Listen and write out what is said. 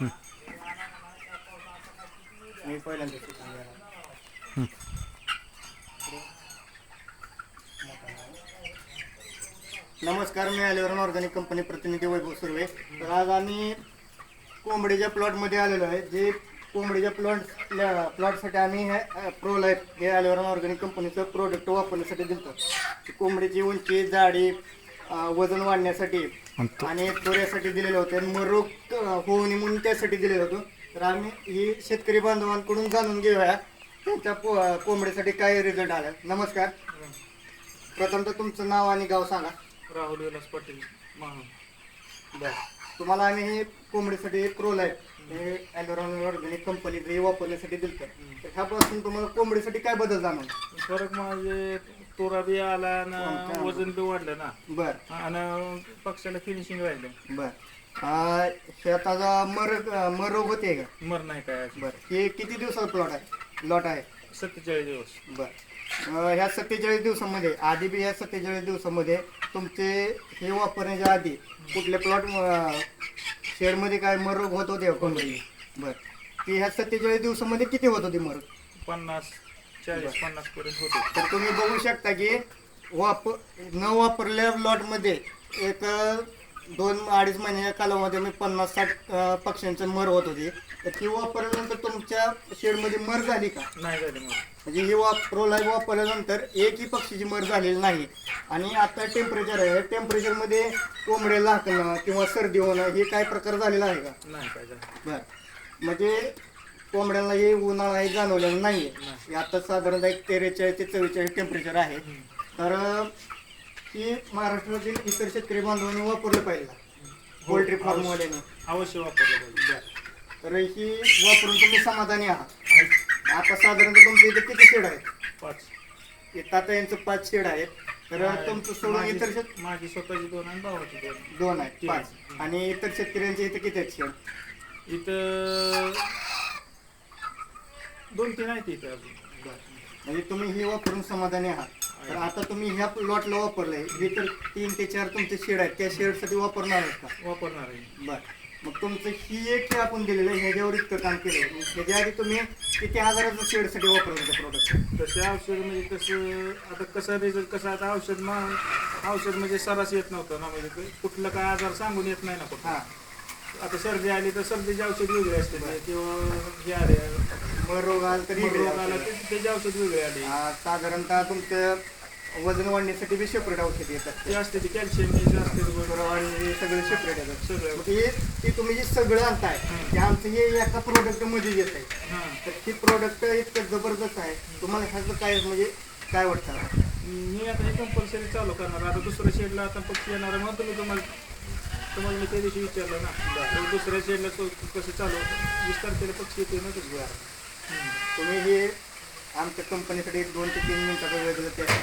मी पहिल्यांदा शिकून गेला नमस्कार मी आलेवर ऑर्गॅनिक कंपनी प्रतिनिधी वैभव सुर्वे. तर आज आम्ही कोंबडीच्या प्लॉटमध्ये आलेलो आहे. जे कोंबडीच्या प्लॉट प्लॉटसाठी आम्ही हे प्रो लाईफ हे आल्यावर ऑर्गॅनिक कंपनीचं प्रोडक्ट वापरण्यासाठी दिलं कोंबडीची उंची जाडी वजन वाढण्यासाठी आणि आणि थोड्यासाठी दिलेलं होतं. आणि मग रोग होऊ नये म्हणून त्यासाठी दिलेलं होतं. तर आम्ही ही शेतकरी बांधवांकडून जाणून घेऊया. त्यांच्या को कोंबडीसाठी काय रिझल्ट आला. नमस्कार. प्रथमतः तुमचं नाव आणि गाव सांगा. राहुल विलास पाटील महान बरं. तुम्हाला आम्ही हे कोंबडीसाठी प्रोल आहे. हे ॲलोरॉन ऑर्गॅनिक कंपनी हे वापरण्यासाठी दिलं तर ह्यापासून तुम्हाला कोंबडीसाठी काय बदल जाणवला? फरक म्हणजे तोरा बी आला आणि वजन बी वाढलं ना. बरं. आणि पक्षाला फिनिशिंग राहिलं. बरं. शेताचा मर मर रोग होते का? मर नाही काय. बरं. हे किती दिवसाचा प्लॉट आहे? लॉट आहे. सत्तेचाळीस दिवस. बर. अं, ह्या सत्तेचाळीस दिवसामध्ये आधी बी ह्या सत्तेचाळीस दिवसामध्ये तुमचे हे वापरण्याच्या आधी कुठले प्लॉट शेडमध्ये काय मरोग होत होते का कोंबडी बर. ती ह्या सत्तेचाळीस दिवसामध्ये किती होत होती मरोग पन्नास. चाळीस पन्नास पर्यंत होते. तर तुम्ही बघू शकता की वाप न वापरल्या प्लॉटमध्ये एक दोन अडीच महिन्याच्या कालामध्ये मी पन्नास साठ पक्ष्यांचं मर होत होती. तर ती वापरल्यानंतर तुमच्या शेडमध्ये मर झाली का? नाही झाले मग. म्हणजे ही वाप लाईव्ह वापरल्यानंतर एकही पक्षीची मर झालेली नाही. आणि आता टेम्परेचर आहे. टेम्परेचरमध्ये कोंबडे लाकणं किंवा सर्दी होणं हे काय प्रकार झालेला आहे का? नाही काय झालं. बर. म्हणजे कोंबड्यांना हे उन्हाळा हे जाणवलेलं नाही आहे आता साधारणतः एक तेरेचाळीस ते चव्वेचाळीस टेम्परेचर आहे. तर ही महाराष्ट्रातील इतर शेतकरी बांधवांनी वापरलं पाहिजे. पोल्ट्री फार्मवाल्यानं अवश्य वापरलं पाहिजे. तर ही वापरून तुम्ही समाधानी आहात. आता साधारणतः तुमच्या इथे किती शेड आहेत? पाच. आता यांचं पाच शेड आहेत. तर तुमचं सोडून इतर शेत माझी स्वतःची दोन आणि भावाची दोन. दोन आहेत. पाच. आणि इतर शेतकऱ्यांचे इथे किती आहेत शेड? इथं दोन तीन आहेत इथं अजून. म्हणजे तुम्ही ही वापरून समाधानी आहात. तर आता तुम्ही ह्या लॉटला वापरलंय. जे तर तीन ते चार तुमचे शेड आहेत. त्या शेडसाठी वापरणार आहेत का? वापरणार आहे. बर. मग तुमचं ही एक जे आपण दिलेलं आहे ह्याच्यावर इतकं काम केलं ह्याच्या आधी तुम्ही किती हजाराचं शेडसाठी वापरलं होतं प्रोडक्ट तसे औषध म्हणजे कसं आता कसं रिझल्ट कसं आता औषध मग औषध म्हणजे सरास येत नव्हतं ना. म्हणजे ते कुठलं काय आजार सांगून येत नाही ना कुठं. हां. आता सर्दी आली तर सर्दीचे औषध वेगळे असते. किंवा हे आले मग रोग आला तरी मग रोग आला तर त्याचे औषध वेगळे आले. आ, साधारणतः तुमचं वजन वाढण्यासाठी बी सेपरेट औषध येतात ते असते ते कॅल्शियम हे असते ते बरोबर. आणि हे सगळे सेपरेट येतात. सगळं. मग हे ते तुम्ही जे सगळं आणताय ते आमचं हे एका प्रोडक्टमध्ये येत आहे. हां. तर ते प्रोडक्ट इतकं जबरदस्त आहे. तुम्हाला ह्याचं काय म्हणजे काय वाटतं? मी आता हे कंपल्सरी चालू करणार. आता दुसऱ्या शेडला आता पक्षी येणार आहे मग तुम्ही तुम्हाला तुम्हाला मी त्या दिवशी विचारलं ना तर दुसऱ्या शेडला तो कसं चालू वीस तारखेला पक्षी येते ना तुझं तुम्ही हे आमच्या कंपनीसाठी एक दोन ते तीन मिनिटाचा वेळ दिला त्या